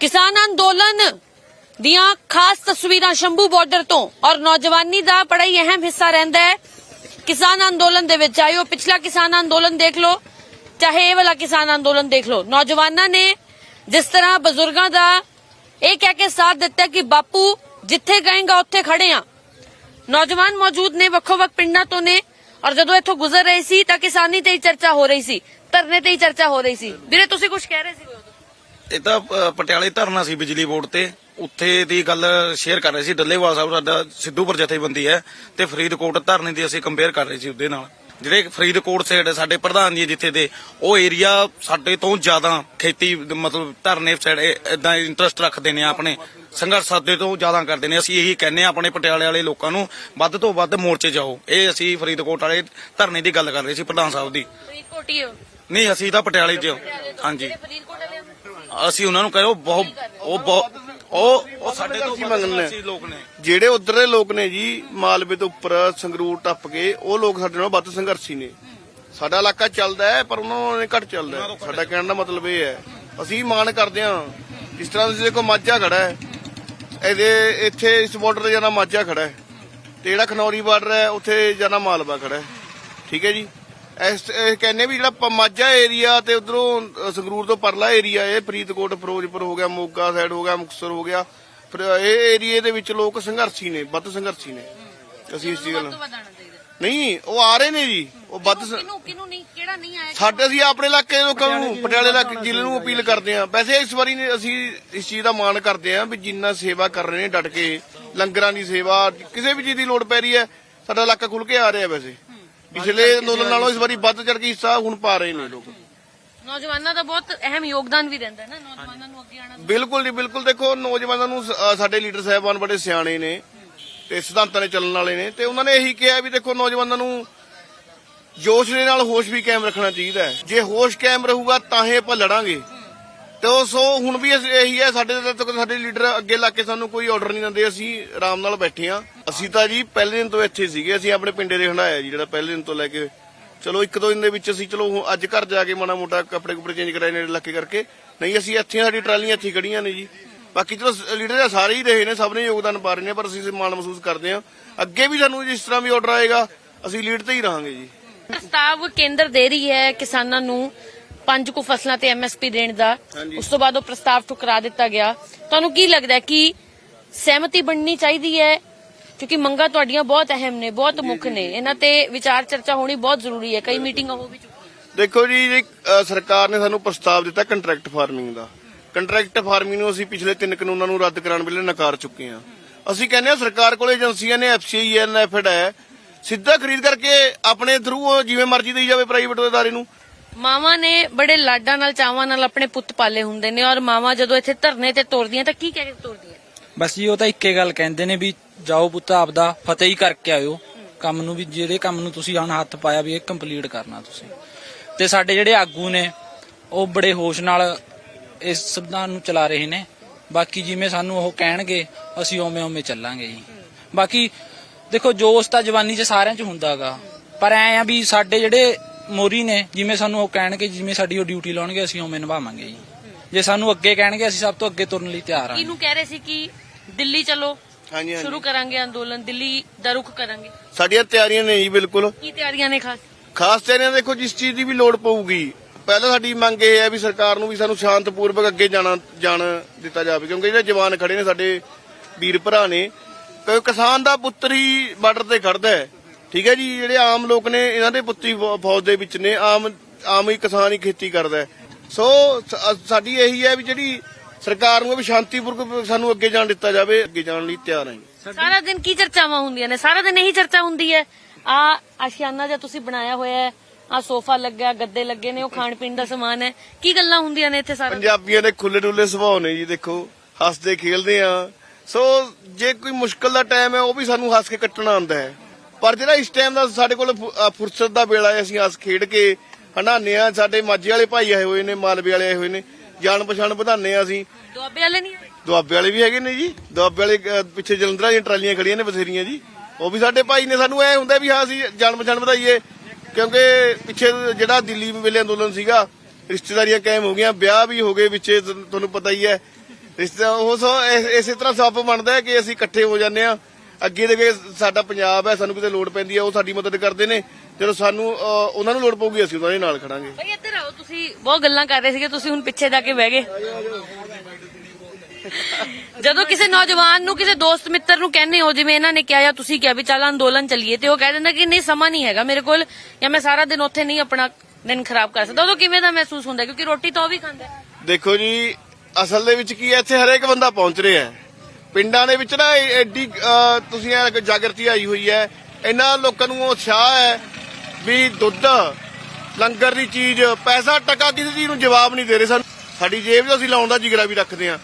ਕਿਸਾਨ ਅੰਦੋਲਨ ਦੀਆਂ ਖਾਸ ਤਸਵੀਰਾਂ ਸ਼ੰਭੂ ਬਾਰਡਰ ਤੋਂ ਔਰ ਨੌਜਵਾਨੀ ਦਾ ਬੜਾ ਹੀ ਅਹਿਮ ਹਿੱਸਾ ਰਹਿੰਦਾ ਹੈ। ਕਿਸਾਨ ਅੰਦੋਲਨ ਦੇ ਵਿੱਚ ਆਇਓ। ਪਿਛਲਾ ਕਿਸਾਨ ਅੰਦੋਲਨ ਦੇਖ ਲਓ, ਚਾਹੇ ਇਹ ਵਾਲਾ ਕਿਸਾਨ ਅੰਦੋਲਨ ਦੇਖ ਲਓ। ਨੌਜਵਾਨਾਂ ਨੇ ਜਿਸ ਤਰ੍ਹਾਂ ਬਜ਼ੁਰਗਾਂ ਦਾ ਇਹ ਕਹਿ ਕੇ ਸਾਥ ਦਿੱਤਾ ਕਿ ਬਾਪੂ, ਜਿੱਥੇ ਗਏਗਾ ਉੱਥੇ ਖੜੇ ਆ। ਨੌਜਵਾਨ ਮੌਜੂਦ ਨੇ ਵੱਖੋ-ਵੱਖ ਪਿੰਡਾਂ ਤੋਂ ਨੇ ਔਰ ਜਦੋਂ ਇੱਥੋਂ ਗੁਜ਼ਰ ਰਹੇ ਸੀ ਤਾਂ ਕਿਸਾਨੀ ਤੇ ਹੀ ਚਰਚਾ ਹੋ ਰਹੀ ਸੀ, ਧਰਨੇ ਤੇ ਹੀ ਚਰਚਾ ਹੋ ਰਹੀ ਸੀ। ਵੀਰੇ, ਤੁਸੀਂ ਕੁਝ ਕਹਿ ਰਹੇ ਸੀ? ਇਹ ਤਾਂ ਅ, ਪਟਿਆਲੇ ਧਰਨਾ ਸੀ ਬਿਜਲੀ ਬੋਰਡ ਤੇ। ਉੱਥੇ ਦੀ ਗੱਲ ਸ਼ੇਅਰ ਕਰ ਰਹੇ ਸੀ। ਡੱਲੇਵਾਲ ਸਾਹਿਬ ਸਾਡਾ ਸਿੱਧੂਪੁਰ ਜਥੇਬੰਦੀ ਹੈ ਤੇ ਫਰੀਦਕੋਟ ਧਰਨੇ ਦੀ ਅਸੀਂ ਕੰਪੇਅਰ ਕਰ ਰਹੇ ਸੀ ਉਹਦੇ ਨਾਲ। ਜਿਹੜੇ ਫਰੀਦਕੋਟ ਸਾਈਡ ਸਾਡੇ ਪ੍ਰਧਾਨ ਜੀ ਜਿੱਥੇ ਦੇ ਉਹ ਏਰੀਆ ਸਾਡੇ ਤੋਂ ਜ਼ਿਆਦਾ ਖੇਤੀ ਮਤਲਬ ਧਰਨੇ ਸਾਈਡ ਇਦਾਂ ਇੰਟਰਸਟ ਰੱਖਦੇ ਨੇ ਆਪਣੇ ਸੰਘਰਸ਼ ਸਾਡੇ ਤੋਂ ਜ਼ਿਆਦਾ ਕਰਦੇ ਨੇ। ਅਸੀਂ ਇਹੀ ਕਹਿੰਨੇ ਆ ਆਪਣੇ ਪਟਿਆਲੇ ਵਾਲੇ ਲੋਕਾਂ ਨੂੰ ਵੱਧ ਤੋਂ ਵੱਧ ਮੋਰਚੇ ਜਾਓ। ਇਹ ਅਸੀਂ ਫਰੀਦਕੋਟ ਵਾਲੇ ਧਰਨੇ ਦੀ ਗੱਲ ਕਰ ਰਹੇ ਸੀ ਪ੍ਰਧਾਨ ਸਾਹਿਬ ਦੀ। ਫਰੀਦਕੋਟ ਹੀ ਹੋ? ਨਹੀਂ ਅਸੀਂ ਤਾਂ ਪਟਿਆਲੇ 'ਚ ਹਾਂਜੀ? ਅਸੀਂ ਉਹਨਾਂ ਨੂੰ ਕਹੋ ਬਹੁਤ ਉਹ ਬਹੁਤ ਉਹ ਉਹ ਸਾਡੇ ਤੋਂ ਅਸੀਂ ਮੰਗਣੇ ਲੋਕ ਨੇ। ਜਿਹੜੇ ਉਧਰ ਦੇ ਲੋਕ ਨੇ ਜੀ ਮਾਲਵੇ ਤੋਂ ਉੱਪਰ ਸੰਗਰੂਰ ਟੱਪ ਕੇ ਉਹ ਲੋਕ ਸਾਡੇ ਨਾਲੋਂ ਵੱਧ ਸੰਘਰਸ਼ੀ ਨੇ। ਸਾਡਾ ਇਲਾਕਾ ਚੱਲਦਾ ਹੈ ਪਰ ਉਹਨਾਂ ਨੇ ਘੱਟ ਚੱਲਦਾ ਹੈ। ਸਾਡਾ ਕਹਿਣ ਦਾ ਮਤਲਬ ਇਹ ਹੈ। ਅਸੀਂ ਮਾਣ ਕਰਦੇ ਹਾਂ। ਜਿਸ ਤਰ੍ਹਾਂ ਤੁਸੀਂ ਦੇਖੋ ਮਾਝਾ ਖੜਾ ਹੈ। ਇਹਦੇ ਇੱਥੇ ਇਸ ਬਾਰਡਰ ਤੇ ਜਾਣਾ ਮਾਝਾ ਖੜਾ ਹੈ। ਤੇ ਜਿਹੜਾ ਖਨੌਰੀ ਬਾਰਡਰ ਹੈ ਉੱਥੇ ਜਾਣਾ ਮਾਲਵਾ ਖੜਾ ਹੈ। ਠੀਕ ਹੈ ਜੀ? ਇਸ ਇਹ ਕਹਿੰਦੇ ਵੀ ਜਿਹੜਾ ਮਾਝਾ ਏਰੀਆ ਤੇ ਉਧਰੋਂ ਸੰਗਰੂਰ ਤੋਂ ਪਰਲਾ ਏਰੀਆ ਇਹ ਫਰੀਦਕੋਟ ਫਿਰੋਜ਼ਪੁਰ ਹੋ ਗਿਆ ਮੋਗਾ ਸਾਈਡ ਹੋ ਗਿਆ ਮੁਕਤਸਰ ਹੋ ਗਿਆ। ਫਿਰ ਇਹ ਏਰੀਏ ਦੇ ਵਿੱਚ ਲੋਕ ਸੰਘਰਸ਼ੀ ਨੇ ਵੱਧ ਸੰਘਰਸ਼ੀ ਨੇ। ਅਸੀਂ ਇਸ ਚਾਹੀਦਾ। ਨਹੀਂ ਉਹ ਆ ਰਹੇ ਨੇ ਜੀ। ਉਹ ਵੱਧ ਕਿਨੂੰ ਨਹੀਂ ਕਿਹੜਾ ਨਹੀਂ ਆਇਆ ਸਾਡੇ ਅਸੀਂ ਆਪਣੇ ਇਲਾਕੇ ਦੇ ਲੋਕਾਂ ਨੂੰ ਪਟਿਆਲੇ ਇਲਾਕੇ ਜ਼ਿਲ੍ਹੇ ਨੂੰ ਅਪੀਲ ਕਰਦੇ ਹਾਂ। ਵੈਸੇ ਇਸ ਵਾਰੀ ਨੇ ਅਸੀਂ ਇਸ ਚੀਜ਼ ਦਾ ਮਾਣ ਕਰਦੇ ਹਾਂ ਵੀ ਜਿੰਨਾ ਸੇਵਾ ਕਰ ਰਹੇ ਨੇ ਡਟ ਕੇ ਲੰਗਰਾਂ ਦੀ ਸੇਵਾ ਕਿਸੇ ਵੀ ਚੀਜ਼ ਦੀ ਲੋੜ ਪੈ ਰਹੀ ਹੈ ਸਾਡਾ ਇਲਾਕਾ ਖੁੱਲ ਕੇ ਆ ਰਿਹਾ ਵੈਸੇ। ਪਿਛਲੇ ਅੰਦੋਲਨ ਨਾਲੋਂ ਇਸ ਵਾਰੀ ਵੱਧ ਚੜ ਕੇ ਹਿੱਸਾ ਹੁਣ ਪਾ ਰਹੇ ਨੇ ਲੋਕ। ਨੌਜਵਾਨਾਂ ਦਾ ਬਹੁਤ ਅਹਿਮ ਯੋਗਦਾਨ ਵੀ ਰਹਿੰਦਾ ਹੈ ਨਾ ਨੌਜਵਾਨਾਂ ਨੂੰ ਅੱਗੇ ਆਉਣਾ ਬਿਲਕੁਲ ਜੀ ਬਿਲਕੁਲ। ਦੇਖੋ ਨੌਜਵਾਨਾਂ ਨੂੰ ਅ, ਸਾਡੇ ਲੀਡਰ ਸਾਹਿਬਾਨ ਬੜੇ ਸਿਆਣੇ ਨੇ ਤੇ ਸਿਧਾਂਤਾਂ ਦੇ ਚੱਲਣ ਵਾਲੇ ਨੇ ਤੇ ਉਹਨਾਂ ਨੇ ਇਹੀ ਕਿਹਾ ਵੀ ਦੇਖੋ ਨੌਜਵਾਨਾਂ ਨੂੰ ਜੋਸ਼ ਦੇ ਨਾਲ ਹੋਸ਼ ਵੀ ਕਾਇਮ ਰੱਖਣਾ ਚਾਹੀਦਾ ਹੈ। ਜੇ ਹੋਸ਼ ਕਾਇਮ ਰਹੂਗਾ ਤਾਂ ਹੀ ਆਪਾਂ ਲੜਾਂਗੇ। ਤੇ ਉਹ ਸੋ ਹੁਣ ਵੀ ਅਸੀਂ- ਇਹੀ ਹੈ ਸਾਡੇ ਤੱਕ ਸਾਡੇ ਲੀਡਰ ਅੱਗੇ ਲਾ ਕੇ ਸਾਨੂੰ ਕੋਈ ਆਰਡਰ ਨਹੀਂ ਦਿੰਦੇ ਅਸੀਂ ਆਰਾਮ ਨਾਲ ਬੈਠੇ ਆ ਅਸੀਂ ਤਾਂ ਜੀ ਪਹਿਲੇ ਦਿਨ ਤੋਂ ਇੱਥੇ ਸੀਗੇ ਅਸੀਂ ਆਪਣੇ ਪਿੰਡੇ ਦੇ ਹੰਡਾਇਆ ਜੀ ਜਿਹੜਾ ਪਹਿਲੇ ਦਿਨ ਤੋਂ ਲੈ ਕੇ। ਚਲੋ ਇੱਕ ਦੋ ਦਿਨ ਦੇ ਵਿੱਚ ਅਸੀਂ ਚਲੋ ਅੱਜ ਘਰ ਜਾ ਕੇ ਮਾੜਾ ਮੋਟਾ ਕੱਪੜੇ ਕੁਪੜੇ ਚੇਂਜ ਕਰਾਏ ਨੇ ਇਲਾਕੇ ਕਰਕੇ। ਨਹੀਂ ਅਸੀਂ ਇੱਥੇ ਸਾਡੀ ਟਰਾਲੀਆਂ ਇੱਥੇ ਖੜੀਆਂ ਨੇ ਜੀ। ਬਾਕੀ ਚਲੋ ਲੀਡਰ ਸਾਰੇ ਹੀ ਰਹੇ ਨੇ ਸਭ ਨੇ ਯੋਗਦਾਨ ਪਾ ਰਹੇ ਨੇ ਪਰ ਅਸੀਂ ਮਾਣ ਮਹਿਸੂਸ ਕਰਦੇ ਹਾਂ। ਅੱਗੇ ਵੀ ਸਾਨੂੰ ਜਿਸ ਤਰ੍ਹਾਂ ਵੀ ਆਰਡਰ ਆਏਗਾ ਅਸੀਂ ਲੀਡ ਤੇ ਹੀ ਰਹਾਂਗੇ ਜੀ। ਪ੍ਰਸਤਾਵ ਕੇਂਦਰ ਦੇ ਰਹੀ ਹੈ ਕਿਸਾਨਾਂ ਨੂੰ ਪੰਜ ਕੁ ਫਸਲਾਂ ਤੇ ਐਮਐਸਪੀ ਦੇਣ ਦਾ। ਉਸ ਤੋਂ ਬਾਅਦ ਉਹ ਪ੍ਰਸਤਾਵ ਠੁਕਰਾ ਦਿੱਤਾ ਗਿਆ। ਤੁਹਾਨੂੰ ਕੀ ਲੱਗਦਾ ਕਿ ਸਹਿਮਤੀ ਬਣਨੀ ਚਾਹੀਦੀ ਹੈ ਕਿਉਂਕਿ ਮੰਗਾਂ ਤੁਹਾਡੀਆਂ ਬਹੁਤ ਅਹਿਮ ਨੇ ਬਹੁਤ ਮੁੱਖ ਨੇ। ਇਹਨਾਂ ਤੇ ਵਿਚਾਰ ਚਰਚਾ ਹੋਣੀ ਬਹੁਤ ਜ਼ਰੂਰੀ ਹੈ। ਕਈ ਮੀਟਿੰਗਾਂ ਹੋ ਵੀ ਚੁੱਕੀਆਂ। ਦੇਖੋ ਜੀ ਸਰਕਾਰ ਨੇ ਸਾਨੂੰ ਪ੍ਰਸਤਾਵ ਦਿੱਤਾ ਕੰਟਰੈਕਟ ਫਾਰਮਿੰਗ ਦਾ। ਕੰਟਰੈਕਟ ਫਾਰਮਿੰਗ ਨੂੰ ਅਸੀਂ ਪਿਛਲੇ ਤਿੰਨ ਕਾਨੂੰਨਾਂ ਨੂੰ ਰੱਦ ਕਰਾਉਣ ਵੇਲੇ ਨਕਾਰ ਚੁੱਕੇ ਹਾਂ। ਅਸੀਂ ਕਹਿੰਦੇ ਹਾਂ ਸਰਕਾਰ ਕੋਲ ਏਜੰਸੀਆਂ ਨੇ ਐਫਸੀਆਈ ਐਨਐਫਡ ਹੈ। ਸਿੱਧਾ ਖਰੀਦ ਕਰਕੇ ਆਪਣੇ ਥਰੂ ਜਿਵੇਂ ਮਰਜ਼ੀ ਦੇਈ ਜਾਵੇ ਪ੍ਰਾਈਵੇਟ ਅਦਾਰੇ ਨੂੰ। ਮਾਵਾਂ ਨੇ ਬੜੇ ਲਾਡਾਂ ਨਾਲ ਚਾਵਾਂ ਨਾਲ ਆਪਣੇ ਪੁੱਤ ਪਾਲੇ ਹੁੰਦੇ ਨੇ ਔਰ ਮਾਵਾਂ ਜਦੋਂ ਇੱਥੇ ਧਰਨੇ ਤੇ ਤੁਰਦੀਆਂ ਤਾਂ ਕੀ ਕਹਿ ਕੇ ਤੁਰਦੀਆਂ? ਬਸ ਜੀ, ਉਹ ਤਾਂ ਇੱਕੇ ਗੱਲ ਕਹਿੰਦੇ ਨੇ ਵੀ ਜਾਓ ਪੁੱਤ, ਆਪਦਾ ਫਤਿਹ ਹੀ ਕਰਕੇ ਆਇਓ। ਕੰਮ ਨੂੰ ਵੀ, ਜਿਹੜੇ ਕੰਮ ਨੂੰ ਤੁਸੀਂ ਹੁਣ ਹੱਥ ਪਾਇਆ ਵੀ ਇਹ ਕੰਪਲੀਟ ਕਰਨਾ ਤੁਸੀਂ। ਤੇ ਸਾਡੇ ਜਿਹੜੇ ਆਗੂ ਨੇ, ਉਹ ਬੜੇ ਹੋਸ਼ ਨਾਲ ਇਸ ਸੰਵਿਧਾਨ ਨੂੰ ਚਲਾ ਰਹੇ ਨੇ। ਬਾਕੀ ਜਿਵੇਂ ਸਾਨੂੰ ਉਹ ਕਹਿਣਗੇ, ਅਸੀਂ ਓਵੇਂ ਓਵੇਂ ਚੱਲਾਂਗੇ ਜੀ। ਬਾਕੀ ਦੇਖੋ, ਜੋਸ਼ ਤਾਂ ਜਵਾਨੀ 'ਚ ਸਾਰਿਆਂ 'ਚ ਹੁੰਦਾਗਾ ਪਰ ਐ ਆ ਵੀ ਸਾਡੇ ਜਿਹੜੇ ਮੋਰੀ ਨੇ, ਜਿਵੇਂ ਸਾਨੂੰ ਉਹ ਕਹਿਣਗੇ, ਜਿਵੇਂ ਸਾਡੀ ਉਹ ਡਿਊਟੀ ਲਾਉਣਗੇ, ਅਸੀਂ ਓਵੇਂ ਨਿਭਾਵਾਂਗੇ ਜੀ। ਜੇ ਸਾਨੂੰ ਅੱਗੇ ਕਹਿਣਗੇ, ਅਸੀਂ ਸਭ ਤੋਂ ਅੱਗੇ ਤੁਰਨ ਲਈ ਤਿਆਰ ਹਾਂ ਕਿਹਨੂੰ ਕਹਿ ਰਹੇ ਸੀ ਕਿ ਦਿੱਲੀ ਚਲੋ। ਹਾਂਜੀ ਸ਼ੁਰੂ ਕਰਾਂਗੇ ਅੰਦੋਲਨ ਦਿੱਲੀ ਦਾ ਰੁਖ ਕਰਾਂਗੇ। ਸਾਡੀਆਂ ਤਿਆਰੀਆਂ ਨੇ ਜੀ ਬਿਲਕੁਲ। ਕੀ ਤਿਆਰੀਆਂ ਨੇ ਖਾਸ? ਖਾਸ ਤਿਆਰੀਆਂ ਦੇਖੋ ਜਿਸ ਚੀਜ਼ ਦੀ ਵੀ ਲੋੜ ਪਊਗੀ। ਪਹਿਲਾਂ ਸਾਡੀ ਮੰਗ ਇਹ ਹੈ ਵੀ ਸਰਕਾਰ ਨੂੰ ਵੀ ਸਾਨੂੰ ਸ਼ਾਂਤਪੂਰਵਕ ਅੱਗੇ ਜਾਣਾ ਜਾਣ ਦਿੱਤਾ ਜਾਵੇ ਕਿਉਂਕਿ ਜਿਹੜੇ ਜਵਾਨ ਖੜੇ ਨੇ ਸਾਡੇ ਵੀਰ ਭਰਾ ਨੇ ਕਿਉਂਕਿ ਕਿਸਾਨ ਦਾ ਪੁੱਤਰ ਹੀ ਬਾਰਡਰ ਤੇ ਖੜਦਾ ਹੈ। ਠੀਕ ਹੈ ਜੀ ਜਿਹੜੇ ਆਮ ਲੋਕ ਨੇ ਇਹਨਾਂ ਦੇ ਪੁੱਤਰੀ ਫੌਜ ਦੇ ਵਿੱਚ ਨੇ ਆਮ ਆਮ ਹੀ ਕਿਸਾਨ ਹੀ ਖੇਤੀ ਕਰਦਾ ਹੈ। ਸੋ ਸ- ਸਾਡੀ ਇਹੀ ਹੈ ਵੀ ਜਿਹੜੀ ਸਰਕਾਰ ਨੂੰ ਵੀ ਸ਼ਾਂਤੀਪੂਰਵਕ ਸਾਨੂੰ ਅੱਗੇ ਜਾਣ ਦਿੱਤਾ ਜਾਵੇ ਅੱਗੇ ਜਾਣ ਲਈ ਤਿਆਰ ਹਾਂ ਸਾਰਾ ਦਿਨ ਕੀ ਚਰਚਾਵਾਂ ਹੁੰਦੀਆਂ ਨੇ? ਸਾਰਾ ਦਿਨ ਇਹੀ ਚਰਚਾ ਹੁੰਦੀ ਹੈ। ਆ ਆਸ਼ਿਆਨਾ ਜਿਹਾ ਤੁਸੀਂ ਬਣਾਇਆ ਹੋਇਆ ਹੈ ਆ ਸੋਫਾ ਲੱਗਿਆ ਗੱਦੇ ਲੱਗੇ ਨੇ ਉਹ ਖਾਣ ਪੀਣ ਦਾ ਸਮਾਨ ਹੈ। ਕੀ ਗੱਲਾਂ ਹੁੰਦੀਆਂ ਨੇ ਇੱਥੇ ਸਾਰਾ? ਪੰਜਾਬੀਆਂ ਦੇ ਖੁੱਲੇ ਡੁੱਲੇ ਸੁਭਾਅ ਨੇ ਜੀ ਦੇਖੋ। ਹੱਸਦੇ ਖੇਲਦੇ ਆ। ਸੋ ਜੇ ਕੋਈ ਮੁਸ਼ਕਲ ਦਾ ਟਾਈਮ ਹੈ ਉਹ ਵੀ ਸਾਨੂੰ ਹੱਸ ਕੇ ਕੱਟਣਾ ਆਉਂਦਾ ਹੈ। ਪਰ ਜਿਹੜਾ ਇਸ ਟਾਈਮ ਦਾ ਸਾਡੇ ਕੋਲ ਫੁਰਸਤ ਦਾ ਵੇਲਾ ਹੈ ਅਸੀਂ ਹੱਸ ਖੇਡ ਕੇ ਹੰਡਾਨੇ ਆ। ਸਾਡੇ ਮਾਝੇ ਵਾਲੇ ਭਾਈ ਆਏ ਹੋਏ ਨੇ ਮਾਲਵੇ ਵਾਲੇ ਆਏ ਹੋਏ ਨੇ। ਜਾਣ ਪਛਾਣ ਵਧਾਨੇ ਆ ਅਸੀਂ। ਦੁਆਬੇ ਵਾਲੇ ਨਹੀਂ? ਦੁਆਬੇ ਵਾਲੇ ਵੀ ਹੈਗੇ ਨੇ ਜੀ। ਦੁਆਬੇ ਵਾਲੇ ਪਿੱਛੇ ਜਲੰਧਰਾਂ ਦੀਆਂ ਟਰਾਲੀਆਂ ਖੜੀਆਂ ਨੇ ਬਥੇਰੀਆਂ ਜੀ। ਉਹ ਵੀ ਸਾਡੇ ਭਾਈ ਨੇ ਸਾਨੂੰ ਐ ਹੁੰਦਾ ਵੀ ਹਾਂ ਅਸੀਂ ਜਾਣ ਪਛਾਣ ਵਧਾਈਏ। ਕਿਉਂਕਿ ਪਿੱਛੇ ਜਿਹੜਾ ਦਿੱਲੀ ਵੇਲੇ ਅੰਦੋਲਨ ਸੀਗਾ ਰਿਸ਼ਤੇਦਾਰੀਆਂ ਕਾਇਮ ਹੋ ਗਈਆਂ ਵਿਆਹ ਵੀ ਹੋ ਗਏ ਵਿੱਚੇ ਤੁਹਾਨੂੰ ਪਤਾ ਹੀ ਹੈ। ਰਿਸ਼ਤਾ ਉਹ ਸੋ ਇਸ- ਇਸੇ ਤਰ੍ਹਾਂ ਸੱਪ ਬਣਦਾ ਹੈ ਕਿ ਅਸੀਂ ਇਕੱਠੇ ਹੋ ਜਾਂਦੇ ਆ ਅੱਗੇ ਦੇ ਕੇ ਸਾਡਾ ਪੰਜਾਬ ਹੈ ਸਾਨੂੰ ਕਿਤੇ ਲੋੜ ਪੈਂਦੀ ਹੈ ਉਹ ਸਾਡੀ ਮਦਦ ਕਰਦੇ ਨੇ। ਜਦੋਂ ਸਾਨੂੰ ਉਹਨਾਂ ਨੂੰ ਲੋੜ ਪਊਗੀ ਅਸੀਂ ਉਹਨਾਂ ਦੇ ਨਾਲ ਖੜਾਂਗੇ। ਇੱਧਰ ਆਓ ਤੁਸੀਂ ਬਹੁਤ ਗੱਲਾਂ ਕਰ ਰਹੇ ਸੀਗੇ, ਤੁਸੀਂ ਹੁਣ ਪਿੱਛੇ ਜਾ ਕੇ ਬਹਿ ਗਏ। ਜਦੋਂ ਕਿਸੇ ਨੌਜਵਾਨ ਨੂੰ, ਕਿਸੇ ਦੋਸਤ ਮਿੱਤਰ ਨੂੰ ਕਹਿੰਦੇ ਹੋ, ਜਿਵੇਂ ਇਹਨਾਂ ਨੇ ਕਿਹਾ ਜਾਂ ਤੁਸੀਂ ਕਿਹਾ ਵੀ ਚੱਲ ਅੰਦੋਲਨ ਚੱਲੀਏ, ਤੇ ਉਹ ਕਹਿ ਦਿੰਦਾ ਕਿ ਨਹੀਂ, ਸਮਾਂ ਨਹੀਂ ਹੈਗਾ ਮੇਰੇ ਕੋਲ, ਜਾਂ ਮੈਂ ਸਾਰਾ ਦਿਨ ਉੱਥੇ ਨਹੀਂ ਆਪਣਾ ਦਿਨ ਖਰਾਬ ਕਰ ਸਕਦਾ। ਉਦੋਂ ਕਿਵੇਂ ਦਾ ਮਹਿਸੂਸ ਹੁੰਦਾ? ਕਿਉਂਕਿ ਰੋਟੀ ਤਾਂ ਉਹ ਵੀ ਖਾਂਦਾ ਦੇਖੋ ਜੀ, ਅਸਲ ਦੇ ਵਿੱਚ ਕੀ ਹੈ, ਇੱਥੇ ਹਰੇਕ ਬੰਦਾ ਪਹੁੰਚ ਰਿਹਾ ਹੈ। ਪਿੰਡਾਂ ਦੇ ਵਿੱਚ ਨਾ ਐ- ਐਡੀ ਤੁਸੀਂ ਜਾਗਰਤੀ ਆਈ ਹੋਈ ਹੈ, ਇਹਨਾਂ ਲੋਕਾਂ ਨੂੰ ਉਤਸ਼ਾਹ ਹੈ ਵੀ ਦੁੱਧ ਲੰਗਰ ਦੀ ਚੀਜ਼, ਪੈਸਾ ਟਕਾ ਕਿਸੇ ਚੀਜ਼ ਨੂੰ ਜਵਾਬ ਨਹੀਂ ਦੇ ਰਹੇ ਸਾਨੂੰ। ਸਾਡੀ ਜੇਬ 'ਚ ਅਸੀਂ ਲਾਉਣ ਦਾ ਜਿਗਰਾ ਵੀ ਰੱਖਦੇ ਹਾਂ।